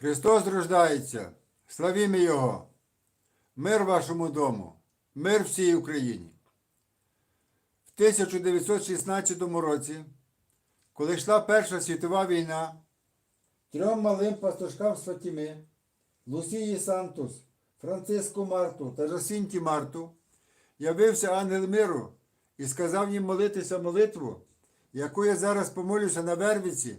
Христос рождається, славімо Його! Мир вашому дому, мир всій Україні. В 1916 році, коли йшла Перша світова війна, трьом малим пастушкам з Фатіми, Лусії Сантус, Франциску Марту та Жасінті Марту, явився ангел миру і сказав їм молитися молитву, яку я зараз помолюся на Вервіці,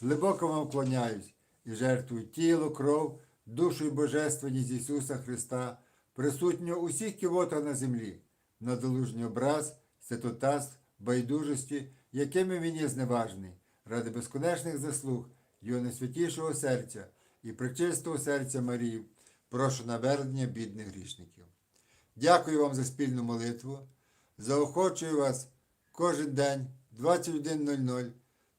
глибоко вам вклоняюсь і жертвую тіло, кров, душу і божественність Ісуса Христа, присутнього у всіх кивотах на землі, на долужній образ, святотатств, байдужості, якими він є зневажний, ради безконечних заслуг Його найсвятішого серця і причистого серця Марії, прошу навернення бідних грішників. Дякую вам за спільну молитву. Заохочую вас кожен день 21.00